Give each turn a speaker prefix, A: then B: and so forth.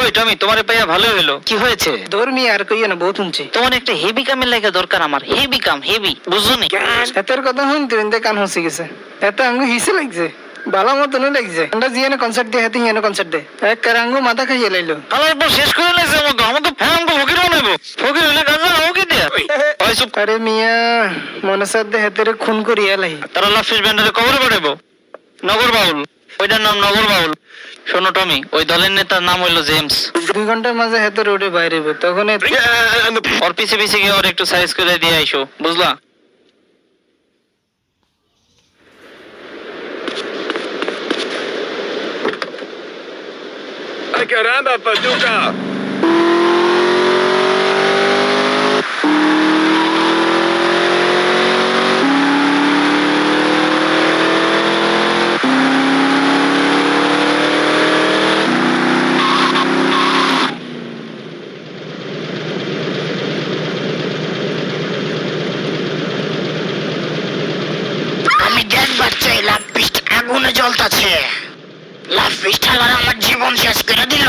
A: ওই টমি তোমার পাইয়া ভালো হলো কি হয়েছে?
B: ধর্মী আর কইও না বহুত শুনছি।
A: তোমার একটা হেভি কামের লাগে দরকার আমার হেভি কাম হেভি বুঝুনি?
B: এতের কথা শুনতে শুনতে কান হসি গেছে। এত আঙ্গু হিসে লাগছে মতন লাগছে। আমরা জিয়ানে কনসার্ট দিয়ে হাতে ইয়ানে কনসার্ট দে। এক কারাঙ্গু মাথা খাইয়ে লাইলো।
A: পর শেষ করে আমাকে আমাকে হ্যাঁ ফকির বানাইব ফকির হলে কাজ আমাকে দিয়া? ওই। চুপ।
B: আরে মিয়া সাথে হাতের খুন করিয়া লাই
A: তারা লাফিস ব্যান্ডারে কবরে পাঠাইবো। নগর বাউল ওইটার নাম নগর বাউল শোনো টমি ওই দলের নেতার নাম হইল জেমস
B: দুই ঘণ্টার মাঝে হেতে রোডে বাইরে হইবো। তখন
A: ওর পিছে পিছে গিয়ে ওর একটু সাইজ করে দিয়ে আইসো বুঝলা
C: caramba, Pachuca!
D: আগুনে জ্বলতাছে। লাভ পিস্ট আবার আমার জীবন শেষ করে দিল।